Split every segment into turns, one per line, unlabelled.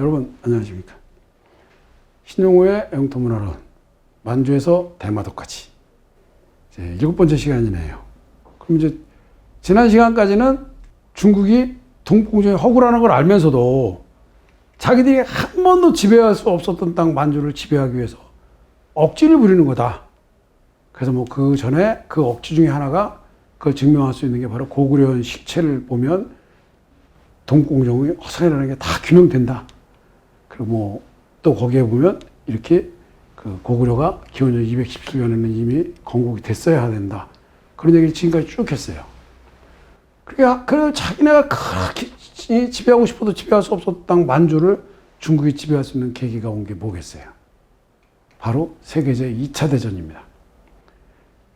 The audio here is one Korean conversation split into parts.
여러분 안녕하십니까? 신용호의 영토문화론 만주에서 대마도까지 일곱 번째 시간이네요. 그럼 이제 지난 시간까지는 중국이 동풍정의 허구라는 걸 알면서도 자기들이 한 번도 지배할 수 없었던 땅 만주를 지배하기 위해서 억지를 부리는 거다. 그래서 뭐 그 전에 그 억지 중에 하나가 그걸 증명할 수 있는 게 바로 고구려의 실체를 보면 동공정의 허상이라는 게 다 규명된다. 그리고 뭐 또 거기에 보면 이렇게 그 고구려가 기원전 217년에는 이미 건국이 됐어야 된다. 그런 얘기를 지금까지 쭉 했어요. 그러니까 그 자기네가 그렇게 지배하고 싶어도 지배할 수 없었던 만주를 중국이 지배할 수 있는 계기가 온 게 뭐겠어요? 바로 세계제 2차 대전입니다.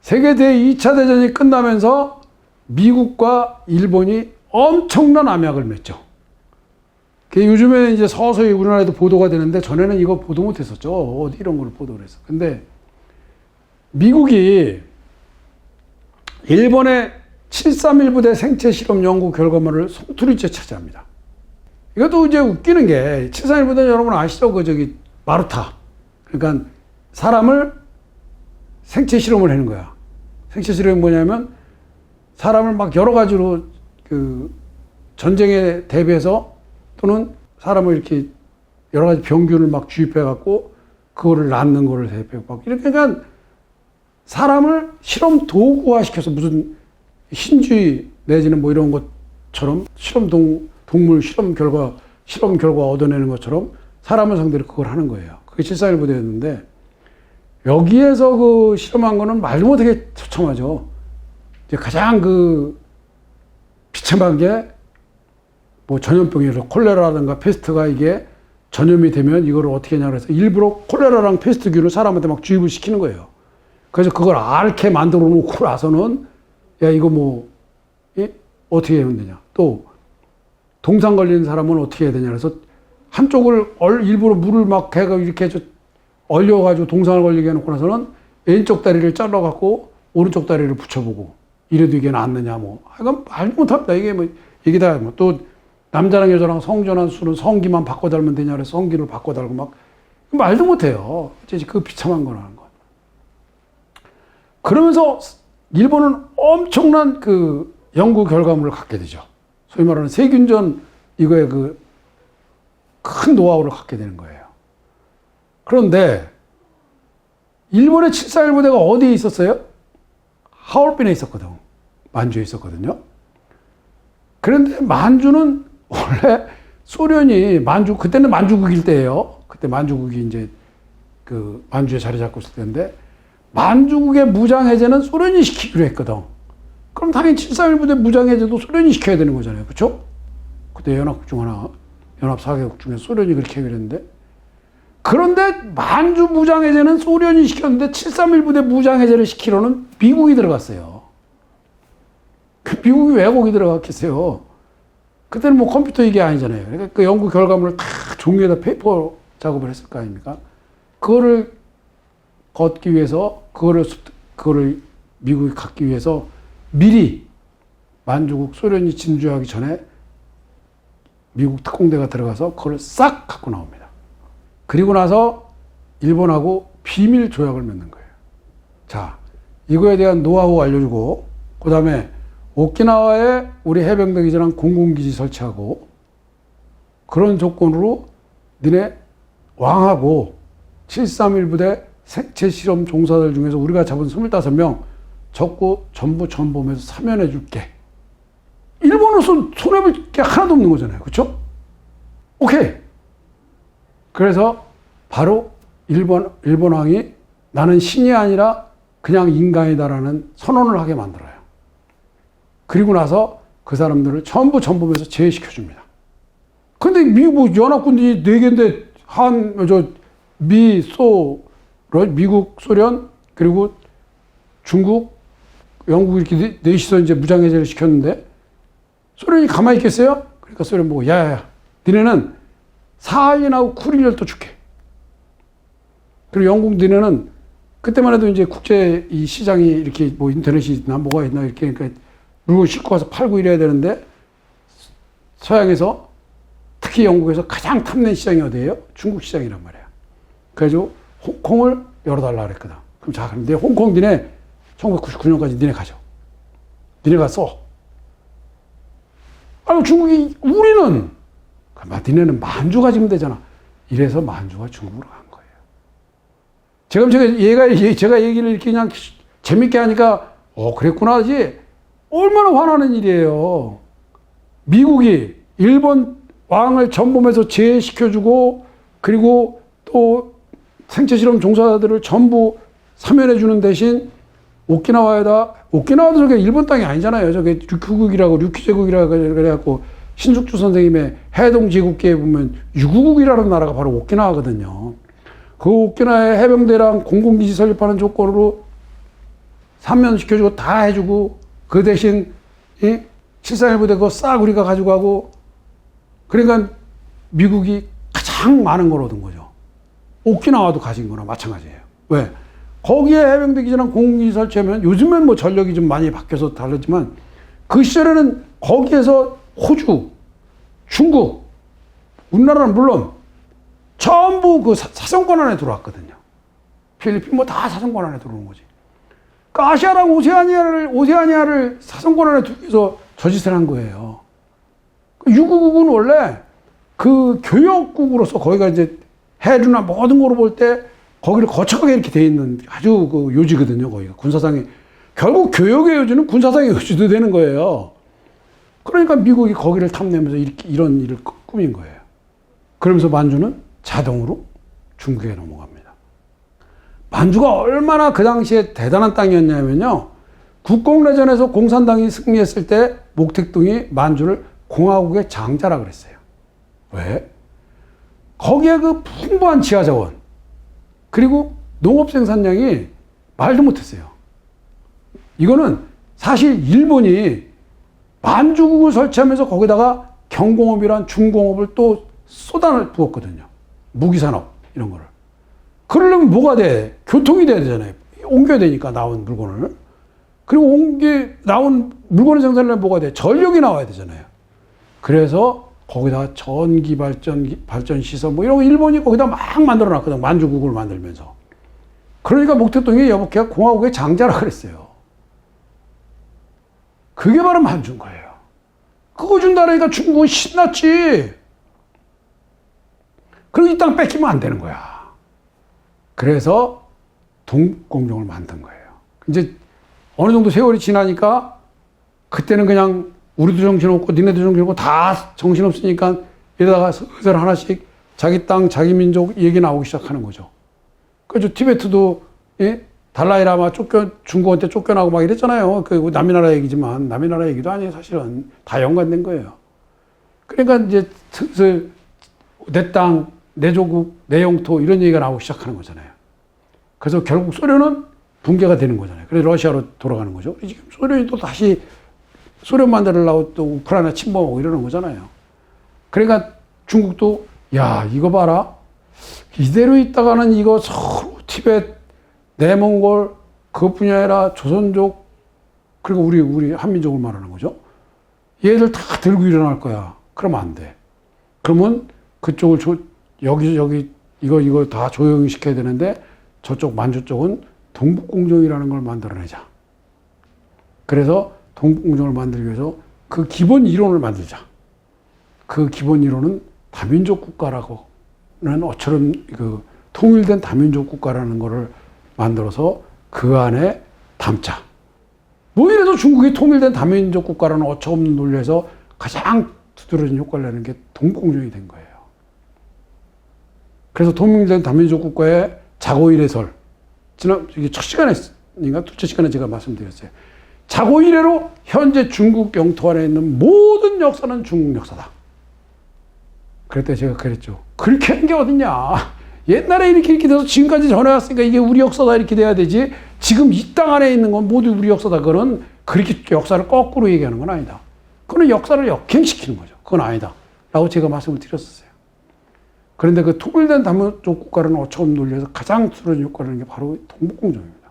세계대 2차 대전이 끝나면서 미국과 일본이 엄청난 암약을 맺죠. 그 요즘에 이제 서서히 우리나라에도 보도가 되는데 전에는 이거 보도 못 했었죠. 어디 이런 걸 보도를 했어. 근데 미국이 일본의 731 부대 생체 실험 연구 결과물을 송두리째 차지합니다. 이것도 이제 웃기는 게 731 부대 여러분 아시죠? 그 저기 마루타. 그러니까 사람을 생체 실험을 하는 거야. 생체 실험이 뭐냐면 사람을 막 여러 가지로 그 전쟁에 대비해서 또는 사람을 이렇게 여러 가지 병균을 막 주입해 갖고 그거를 낳는 거를 대비하고 막 이렇게 그러니까 사람을 실험 도구화 시켜서 무슨 신주의 내지는 뭐 이런 것처럼 실험 동, 동물 실험 결과 실험 결과 얻어내는 것처럼 사람을 상대로 그걸 하는 거예요. 그게 741 부대였는데 여기에서 그 실험한 거는 말도 못하게 처참하죠. 가장 그 비참한 게 뭐 전염병이라서 콜레라라든가 페스트가 이게 전염이 되면 이걸 어떻게 하냐 그래서 일부러 콜레라랑 페스트균을 사람한테 막 주입을 시키는 거예요. 그래서 그걸 앓게 만들어 놓고 나서는 야 이거 뭐 이? 어떻게 하면 되냐. 또 동상 걸린 사람은 어떻게 해야 되냐 그래서 한쪽을 얼, 일부러 물을 막 해가 이렇게 해서 얼려가지고 동상을 걸리게 해놓고 나서는 왼쪽 다리를 잘라갖고 오른쪽 다리를 붙여보고 이래도 이게 낫느냐 뭐 하여간 말도 못합니다 이게 뭐 이게 다또 남자랑 여자랑 성전환 수는 성기만 바꿔 달면 되냐 그래서 성기를 바꿔 달고 막 말도 못해요 그 비참한 거라는 거 그러면서 일본은 엄청난 그 연구 결과물을 갖게 되죠 소위 말하는 세균전 이거의 그큰 노하우를 갖게 되는 거예요. 그런데 일본의 741 부대가 어디에 있었어요? 하얼빈에 있었거든. 만주에 있었거든요. 그런데 만주는 원래 소련이 만주 그때는 만주국일 때예요. 그때 만주국이 이제 그 만주에 자리 잡고 있을 때인데 만주국의 무장 해제는 소련이 시키기로 했거든. 그럼 당연히 731 부대 무장 해제도 소련이 시켜야 되는 거잖아요. 그렇죠? 그때 연합국 중 하나 연합 4개국 중에 소련이 그렇게 했는데 그런데 만주 무장 해제는 소련이 시켰는데 731 부대 무장 해제를 시키러는 미국이 들어갔어요. 그 미국이 왜 거기 들어갔겠어요? 그때는 뭐 컴퓨터 이게 아니잖아요. 그러니까 그 연구 결과물을 다 종이에다 페이퍼 작업을 했을 거 아닙니까? 그거를 걷기 위해서, 그거를, 그거를 미국이 갖기 위해서 미리 만주국 소련이 진주하기 전에 미국 특공대가 들어가서 그걸 싹 갖고 나옵니다. 그리고 나서 일본하고 비밀 조약을 맺는 거예요. 자, 이거에 대한 노하우 알려주고, 그 다음에 오키나와에 우리 해병대 기지랑 공군기지 설치하고, 그런 조건으로 니네 왕하고 731 부대 생체 실험 종사들 중에서 우리가 잡은 25명 적고 전부 전범해서 사면해 줄게. 일본으로서 손해볼 게 하나도 없는 거잖아요. 그렇죠? 오케이. 그래서 바로 일본 일본 왕이 나는 신이 아니라 그냥 인간이다라는 선언을 하게 만들어요. 그리고 나서 그 사람들을 전부 전범해서 제외시켜 줍니다. 근데 미국 연합군이 네 개인데 한 저 미, 소, 미국, 소련 그리고 중국, 영국 이렇게 넷이서 이제 무장해제를 시켰는데 소련이 가만히 있겠어요? 그러니까 소련 보고, 야, 야, 니네는 사인하고 쿠리를 또 줄게. 그리고 영국 니네는 그때만 해도 이제 국제 이 시장이 이렇게 뭐 인터넷이 있나 뭐가 있나 이렇게 그러니까 물건 싣고 와서 팔고 이래야 되는데 서양에서 특히 영국에서 가장 탐낸 시장이 어디예요? 중국 시장이란 말이야. 그래가지고 홍콩을 열어달라 그랬거든. 그럼 자, 그럼 내 홍콩 니네 1999년까지 니네 가죠. 니네가 써. 아니 중국이 우리는 그럼 니네는 만주 가지면 되잖아. 이래서 만주가 중국으로 간 거예요. 지금 제가 얘가 얘- 제가 얘기를 이렇게 그냥 재밌게 하니까 어 그랬구나 하지 얼마나 화나는 일이에요. 미국이 일본 왕을 전범해서 제외시켜주고 그리고 또 생체 실험 종사자들을 전부 사면해 주는 대신 오키나와에다 오키나와도 저게 일본 땅이 아니잖아요. 저게 류큐국이라고 류큐제국이라고 그래갖고 신숙주 선생님의 해동 제국기에 보면 유구국이라는 나라가 바로 오키나와거든요. 그 오키나와의 해병대랑 공공기지 설립하는 조건으로 삼면시켜주고 다 해주고 그 대신 이 칠삼일부대 그거 싹 우리가 가지고 가고 그러니까 미국이 가장 많은 걸 얻은 거죠. 오키나와도 가진 거나 마찬가지예요. 왜? 거기에 해병대 기지랑 공공기지 설치하면 요즘엔 뭐 전력이 좀 많이 바뀌어서 다르지만 그 시절에는 거기에서 호주, 중국, 우리나라는 물론 전부 그 사- 사성권 안에 들어왔거든요. 필리핀 뭐 다 사성권 안에 들어오는 거지. 그러니까 아시아랑 오세아니아를 오세아니아를 사성권 안에 두기 위해서 저 짓을 한 거예요. 그 유구국은 원래 그 교역국으로서 거기가 이제 해류나 모든 거로 볼 때 거기를 거쳐가게 이렇게 돼 있는 아주 그 요지거든요. 거기가 군사상의 결국 교역의 요지는 군사상의 요지도 되는 거예요. 그러니까 미국이 거기를 탐내면서 이렇게 이런 일을 꾸- 꾸민 거예요. 그러면서 만주는 자동으로 중국에 넘어갑니다. 만주가 얼마나 그 당시에 대단한 땅이었냐면요. 국공내전에서 공산당이 승리했을 때 목택동이 만주를 공화국의 장자라 그랬어요. 왜? 거기에 그 풍부한 지하자원, 그리고 농업 생산량이 말도 못했어요. 이거는 사실 일본이 만주국을 설치하면서 거기다가 경공업이란 중공업을 또 쏟아 부었거든요. 무기산업 이런 거를. 그러려면 뭐가 돼? 교통이 돼야 되잖아요. 옮겨야 되니까 나온 물건을. 그리고 옮기 나온 물건을 생산하려면 뭐가 돼? 전력이 나와야 되잖아요. 그래서 거기다 전기 발전 발전 시설 뭐 이런 거 일본이 거기다 막 만들어 놨거든. 만주국을 만들면서. 그러니까 목태동이 여보케가 공화국의 장자라 그랬어요. 그게 바로 만주인 거예요. 그거 준다니까 중국은 신났지. 그리고 이 땅 뺏기면 안 되는 거야. 그래서 동공종을 만든 거예요. 이제 어느 정도 세월이 지나니까 그때는 그냥 우리도 정신없고 니네도 정신없고 다 정신없으니까 이러다가 슬슬 하나씩 자기 땅, 자기 민족 얘기 나오기 시작하는 거죠. 그죠. 티베트도, 예? 달라이라마 쫓겨, 중국한 테 쫓겨나고 막 이랬잖아요. 그 남의 나라 얘기지만 남의 나라 얘기도 아니에요. 사실은 다 연관된 거예요. 그러니까 이제 슬슬 내 땅, 내 조국, 내 영토 이런 얘기가 나오기 시작하는 거잖아요. 그래서 결국 소련은 붕괴가 되는 거잖아요. 그래서 러시아로 돌아가는 거죠. 지금 소련이 또 다시 소련 만들려고 또 우크라이나 침범하고 이러는 거잖아요. 그러니까 중국도 야 이거 봐라 이대로 있다가는 이거 서로 티벳, 내몽골 그것뿐이 아니라 조선족 그리고 우리 우리 한민족을 말하는 거죠. 얘들 다 들고 일어날 거야. 그러면 안 돼. 그러면 그쪽을 조, 여기 여기 이거 이거 다 조용히 시켜야 되는데 저쪽 만주 쪽은 동북공정이라는 걸 만들어내자. 그래서 동북공정을 만들기 위해서 그 기본 이론을 만들자. 그 기본 이론은 다민족 국가라고는 어처럼 그 통일된 다민족 국가라는 거를 만들어서 그 안에 담자. 뭐 이래서 중국이 통일된 다민족 국가라는 어처없는 논리에서 가장 두드러진 효과를 내는 게 동북공정이 된 거예요. 그래서 통일된 다민족 국가의 자고일해설. 지난 이게 첫 시간에인가 둘째 시간에 제가 말씀드렸어요. 자고 이래로 현재 중국 영토 안에 있는 모든 역사는 중국 역사다. 때 제가 그랬죠. 그렇게 하는 게 어딨냐. 옛날에 이렇게 이렇게 돼서 지금까지 전해왔으니까 이게 우리 역사다 이렇게 돼야 되지. 지금 이 땅 안에 있는 건 모두 우리 역사다. 그건 그렇게 역사를 거꾸로 얘기하는 건 아니다. 그건 역사를 역행시키는 거죠. 그건 아니다. 라고 제가 말씀을 드렸었어요. 그런데 그 통일된 다민족 국가라는 어처구니 논리에서 가장 효과를 내는 게 바로 동북공정입니다.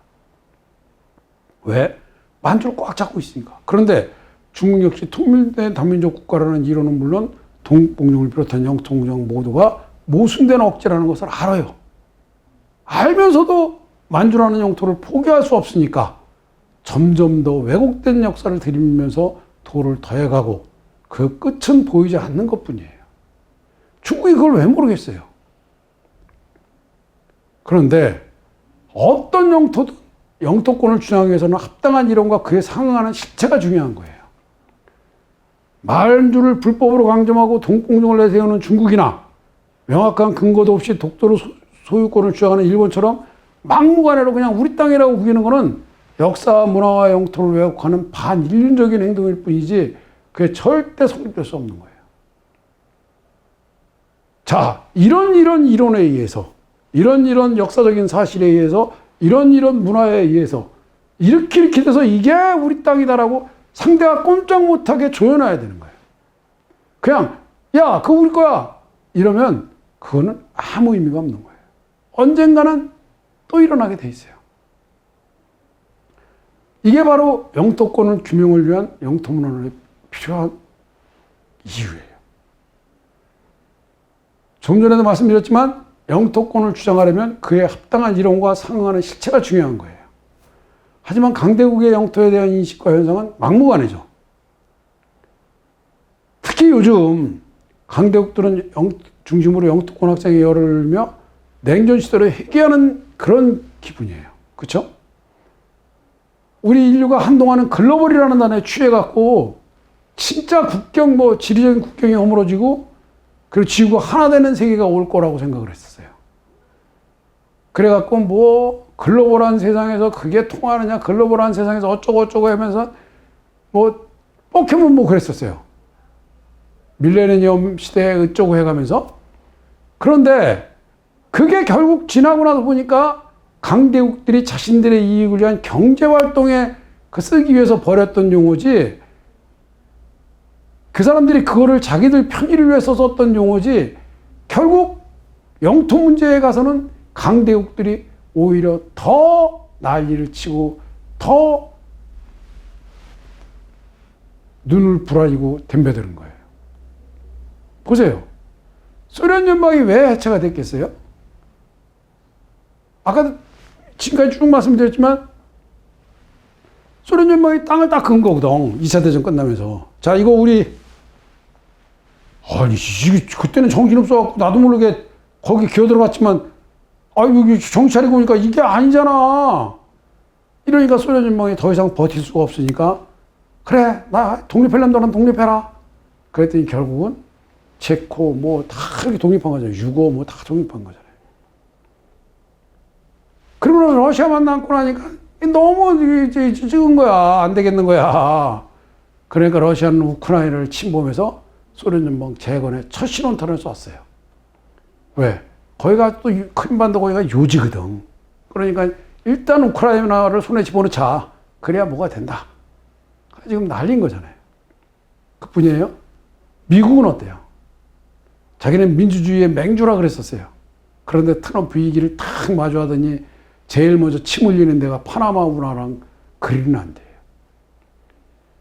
왜? 만주를 꽉 잡고 있으니까. 그런데 중국 역시 통일된 다민족 국가라는 이론은 물론 동복령을 비롯한 영통령 모두가 모순된 억제라는 것을 알아요. 알면서도 만주라는 영토를 포기할 수 없으니까 점점 더 왜곡된 역사를 들이면서 도를 더해가고 그 끝은 보이지 않는 것 뿐이에요. 중국이 그걸 왜 모르겠어요? 그런데 어떤 영토든 영토권을 주장하기 위해서는 합당한 이론과 그에 상응하는 실체가 중요한 거예요. 만주를 불법으로 강점하고 동공정을 내세우는 중국이나 명확한 근거도 없이 독도로 소- 소유권을 주장하는 일본처럼 막무가내로 그냥 우리 땅이라고 구기는 거는 역사와 문화와 영토를 왜곡하는 반인륜적인 행동일 뿐이지 그게 절대 성립될 수 없는 거예요. 자, 이런 이런 이론에 의해서 이런 이런 역사적인 사실에 의해서 이런 이런 문화에 의해서 이렇게 이렇게 돼서 이게 우리 땅이다라고 상대가 꼼짝 못하게 조여놔야 되는 거예요. 그냥 야, 그거 우리 거야. 이러면 그거는 아무 의미가 없는 거예요. 언젠가는 또 일어나게 돼 있어요. 이게 바로 영토권을 규명을 위한 영토문헌에 필요한 이유예요. 좀 전에도 말씀드렸지만 영토권을 주장하려면 그에 합당한 이론과 상응하는 실체가 중요한 거예요. 하지만 강대국의 영토에 대한 인식과 현상은 막무가내죠. 특히 요즘 강대국들은 영, 중심으로 영토권 확장에 열을 들며 냉전 시대를 회귀하는 그런 기분이에요. 그렇죠? 우리 인류가 한동안은 글로벌이라는 단어에 취해갖고 진짜 국경 뭐 지리적인 국경이 허물어지고 그리고 지구가 하나 되는 세계가 올 거라고 생각을 했었어요. 그래갖고 뭐 글로벌한 세상에서 그게 통하느냐 글로벌한 세상에서 어쩌고 어쩌고 하면서 뭐 포켓몬 뭐 그랬었어요. 밀레니엄 시대에 어쩌고 해가면서 그런데 그게 결국 지나고 나서 보니까 강대국들이 자신들의 이익을 위한 경제 활동에 그 쓰기 위해서 버렸던 용어지 그 사람들이 그거를 자기들 편의를 위해서 썼던 용어지 결국 영토 문제에 가서는 강대국들이 오히려 더 난리를 치고 더 눈을 부라리고 덤벼드는 거예요. 보세요. 소련 연방이 왜 해체가 됐겠어요? 아까 지금까지 쭉 말씀드렸지만 소련 연방이 땅을 딱근 거거든. 2차 대전 끝나면서. 자, 이거 우리 아니, 이게 그때는 정신 없어갖고 나도 모르게 거기 기어 들어갔지만 아, 여기 정신 차리고 보니까 이게 아니잖아. 이러니까 소련 연방이 더 이상 버틸 수가 없으니까 그래, 나 독립하려면 너는 독립해라. 그랬더니 결국은 체코 뭐 다 이렇게 독립한 거잖아요. 유고 뭐 다 독립한 거잖아요. 나서 러시아만 남고 나니까 너무 찍은 거야. 안 되겠는 거야. 그러니까 러시아는 우크라이나를 침범해서 소련 연방 재건에 첫 신원탄을 쐈어요. 왜? 거기가 또 크림반도 거기가 요지거든. 그러니까 일단 우크라이나를 손에 집어넣자. 그래야 뭐가 된다. 지금 날린 거잖아요. 그 뿐이에요. 미국은 어때요? 자기는 민주주의의 맹주라 그랬었어요. 그런데 트럼프 위기를 탁 마주하더니 제일 먼저 침 흘리는 데가 파나마 운하랑 그린란드예요.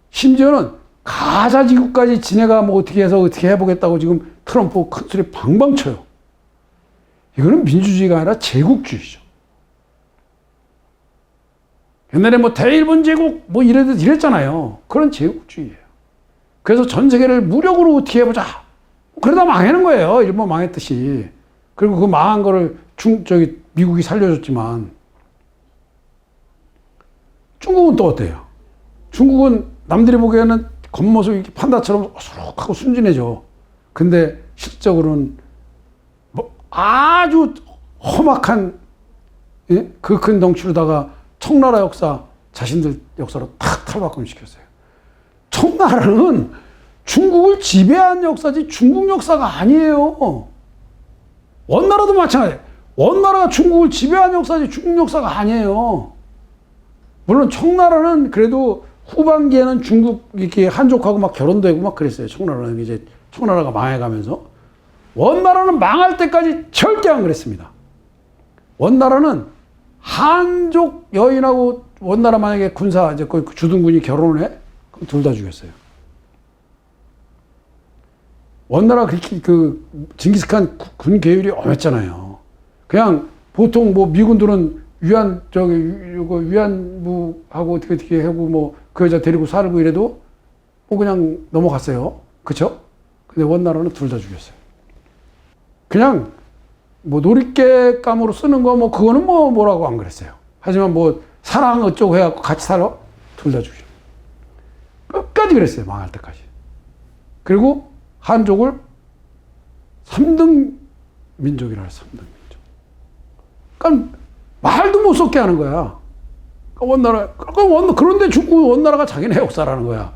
심지어는 가자 지구까지 지네가 뭐 어떻게 해서 어떻게 해보겠다고 지금 트럼프 큰 소리 방방 쳐요. 이거는 민주주의가 아니라 제국주의죠. 옛날에 뭐 대일본 제국 뭐 이래 이랬잖아요. 그런 제국주의예요. 그래서 전 세계를 무력으로 어떻게 해보자. 그러다 망하는 거예요. 일본 망했듯이. 그리고 그 망한 거를 중 저기 미국이 살려줬지만 중국은 또 어때요? 중국은 남들이 보기에는 겉모습이 판다처럼 어수룩하고 순진해져. 근데 실적으로는 뭐 아주 험악한 예? 그큰 덩치로다가 청나라 역사 자신들 역사로 탁 탈바꿈 시켰어요. 청나라는 중국을 지배한 역사지 중국 역사가 아니에요. 원나라도 마찬가지예요. 원나라가 중국을 지배한 역사지 중국 역사가 아니에요. 물론 청나라는 그래도 후반기에는 중국 이렇게 한족하고 막 결혼도 하고 막 그랬어요. 청나라는 이제 청나라가 망해가면서 원나라는 망할 때까지 절대 안 그랬습니다. 원나라는 한족 여인하고 원나라 만약에 군사 이제 그 주둔군이 결혼을 해 그럼 둘 다 죽였어요. 원나라 그렇게 그 징기스칸 구- 군 계율이 엄했잖아요. 그냥 보통 뭐 미군들은 위안 저기 이거 위안부하고 어떻게 어떻게 하고 뭐 그 여자 데리고 살고 이래도 뭐 그냥 넘어갔어요. 그쵸? 근데 원나라는 둘 다 죽였어요. 그냥 뭐 놀잇개감으로 쓰는 거 뭐 그거는 뭐 뭐라고 안 그랬어요. 하지만 뭐 사랑 어쩌고 해갖고 같이 살아 둘 다 죽여. 끝까지 그랬어요. 망할 때까지. 그리고 한족을 3등 민족이라 해요. 3등 민족. 그러니까 말도 못 섞게 하는 거야. 원나라, 그러니까 원, 그런데 중국 원나라가 자기네 역사라는 거야.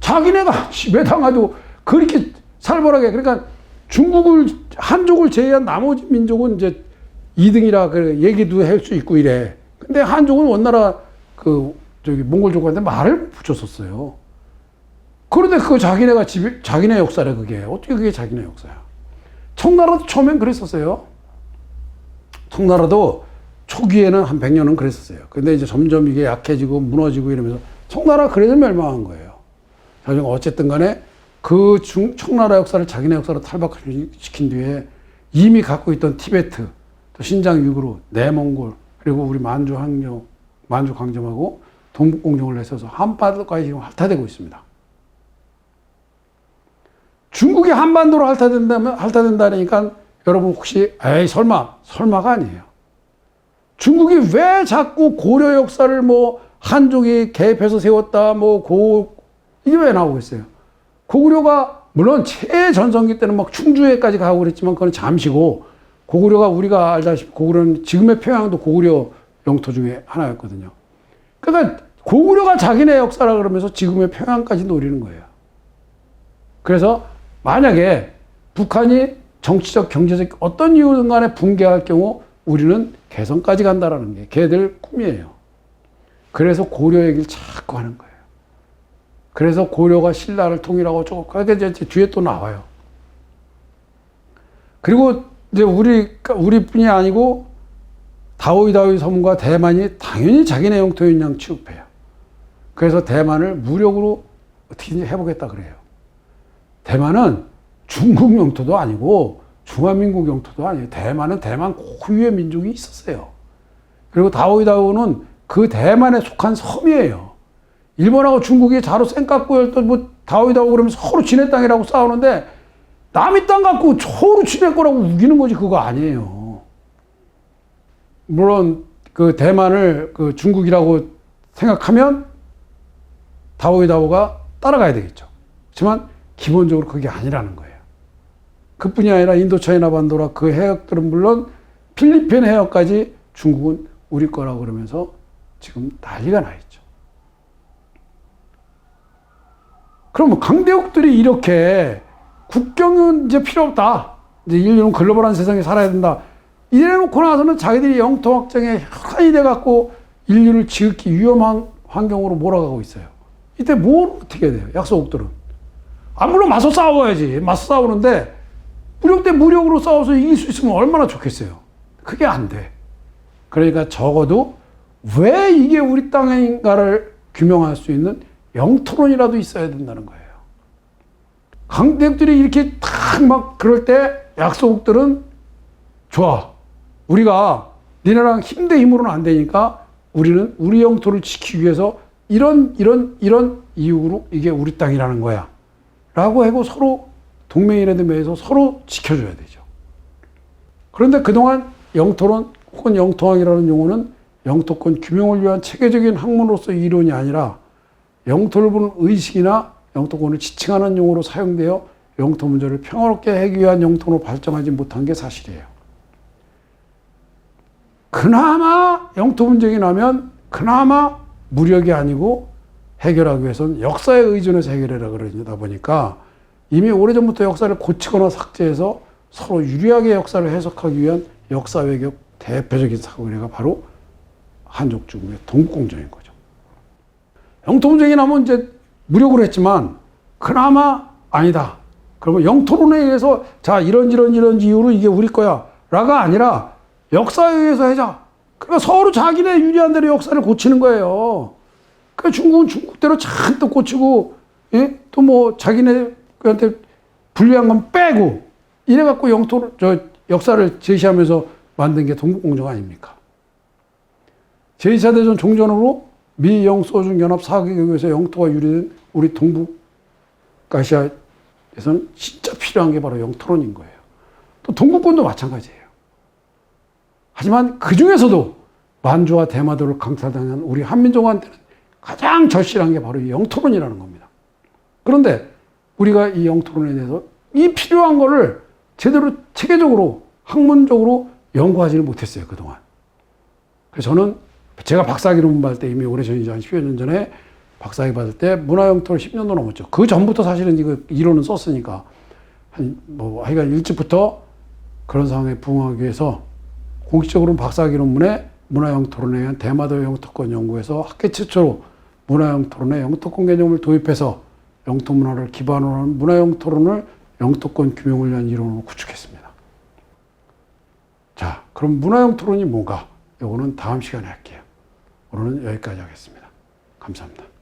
자기네가 왜 당하도 그렇게 살벌하게 그러니까 중국을 한족을 제외한 나머지 민족은 이제 2등이라 그 얘기도 할 수 있고 이래. 근데 한족은 원나라 그 저기 몽골족한테 말을 붙였었어요. 그런데 그거 자기네가 집 자기네 역사래 그게 어떻게 그게 자기네 역사야? 청나라도 처음엔 그랬었어요. 청나라도 초기에는 한 100년은 그랬었어요. 근데 이제 점점 이게 약해지고 무너지고 이러면서 청나라 그래서 멸망한 거예요. 나중에 어쨌든 간에 그 중, 청나라 역사를 자기네 역사로 탈바시킨 뒤에 이미 갖고 있던 티베트, 또 신장 유구르, 내몽골, 그리고 우리 만주 항정, 만주 강점하고 동북 공정을 내서서 한반도까지 지금 핥아대고 있습니다. 중국이 한반도로 핥아된다면, 핥아된다니까 여러분 혹시, 에이, 설마, 설마가 아니에요. 중국이 왜 자꾸 고려 역사를 뭐 한족이 개입해서 세웠다, 뭐 고, 이게 왜 나오겠어요? 고구려가 물론 최전성기 때는 막 충주에까지 가고 그랬지만 그건 잠시고 고구려가 우리가 알다시피 고구려는 지금의 평양도 고구려 영토 중에 하나였거든요. 그러니까 고구려가 자기네 역사라 그러면서 지금의 평양까지 노리는 거예요. 그래서 만약에 북한이 정치적, 경제적 어떤 이유든 간에 붕괴할 경우 우리는 개성까지 간다라는 게 걔들 꿈이에요. 그래서 고려 얘기를 자꾸 하는 거예요. 그래서 고려가 신라를 통일하고 조금 그게 이제 뒤에 또 나와요. 그리고 이제 우리 우리뿐이 아니고 다오이다오이 섬과 대만이 당연히 자기네 영토인 양 취급해요. 그래서 대만을 무력으로 어떻게 해보겠다 그래요. 대만은 중국 영토도 아니고 중화민국 영토도 아니에요. 대만은 대만 고유의 민족이 있었어요. 그리고 다오이다오는 그 대만에 속한 섬이에요. 일본하고 중국이 자로 쌩 깎고 또뭐 다오이다오 그러면 서로 지네 땅이라고 싸우는데 남의 땅 갖고 서로 지네 거라고 우기는 거지 그거 아니에요. 물론 그 대만을 그 중국이라고 생각하면 다오이다오가 따라가야 되겠죠. 하지만 기본적으로 그게 아니라는 거예요. 그뿐이 아니라 인도 차이나 반도라 그 해역들은 물론 필리핀 해역까지 중국은 우리 거라고 그러면서 지금 난리가 나 있죠. 그럼 강대국들이 이렇게 국경은 이제 필요 없다. 이제 인류는 글로벌한 세상에 살아야 된다. 이래놓고 나서는 자기들이 영토 확장에 혈안이 돼갖고 인류를 지극히 위험한 환경으로 몰아가고 있어요. 이때 뭘 어떻게 돼요? 약소국들은. 아, 물론 맞서 싸워야지. 맞서 싸우는데 무력 대 무력으로 싸워서 이길 수 있으면 얼마나 좋겠어요. 그게 안 돼. 그러니까 적어도 왜 이게 우리 땅인가를 규명할 수 있는 영토론이라도 있어야 된다는 거예요. 강대국들이 이렇게 딱막 그럴 때 약소국들은 좋아. 우리가 니네랑 힘 대 힘으로는 안 되니까 우리는 우리 영토를 지키기 위해서 이런 이런 이런 이유로 이게 우리 땅이라는 거야. 라고 하고 서로 동맹이라도 매해서 서로 지켜줘야 되죠. 그런데 그동안 영토론 혹은 영토항이라는 용어는 영토권 규명을 위한 체계적인 학문으로서 이론이 아니라 영토를 보는 의식이나 영토권을 지칭하는 용어로 사용되어 영토 문제를 평화롭게 해결 위한 영토로 발전하지 못한 게 사실이에요. 그나마 영토 분쟁이 나면 그나마 무력이 아니고 해결하기 위해서는 역사에 의존해서 해결해라 그러다 보니까 이미 오래전부터 역사를 고치거나 삭제해서 서로 유리하게 역사를 해석하기 위한 역사 외교 대표적인 사고례가 바로 한족 죽음의 동국공정인 거죠. 영토 분쟁이 나면 이제 무력으로 했지만 그나마 아니다. 그러면 영토론에 의해서 자 이런 이런 이런 이유로 이게 우리 거야 라가 아니라 역사에 의해서 하자. 그러니까 서로 자기네 유리한 대로 역사를 고치는 거예요. 그 중국은 중국대로 잔뜩 고치고 예? 또 뭐 자기네 한테 불리한 건 빼고 이래 갖고 영토 저 역사를 제시하면서 만든 게 동북공정 아닙니까? 제2차 대전 종전으로 미 영 소중 연합 사개국에서 영토가 유리된 우리 동북 아시아에서는 진짜 필요한 게 바로 영토론인 거예요. 또 동구권도 마찬가지예요. 하지만 그 중에서도 만주와 대마도를 강타당한 우리 한민족한테는 가장 절실한 게 바로 이 영토론이라는 겁니다. 그런데 우리가 이 영토론에 대해서 이 필요한 거를 제대로 체계적으로 학문적으로 연구하지는 못했어요 그동안. 그래서 저는 제가 박사학위 논문 받을 때 이미 오래전이죠 한 10여 년 전에 박사학위 받을 때 문화영토를 10년도 넘었죠. 그 전부터 사실은 이거 이론은 썼으니까 한 뭐 하여간 일찍부터 그런 상황에 부응하기 위해서 공식적으로는 박사학위 논문에 문화영토론에 의한 대마도 영토권 연구에서 학계 최초로 문화영토론에 영토권 개념을 도입해서 영토 문화를 기반으로 하는 문화영토론을 영토권 규명을 위한 이론으로 구축했습니다. 자, 그럼 문화영토론이 뭔가? 이거는 다음 시간에 할게요. 오늘은 여기까지 하겠습니다. 감사합니다.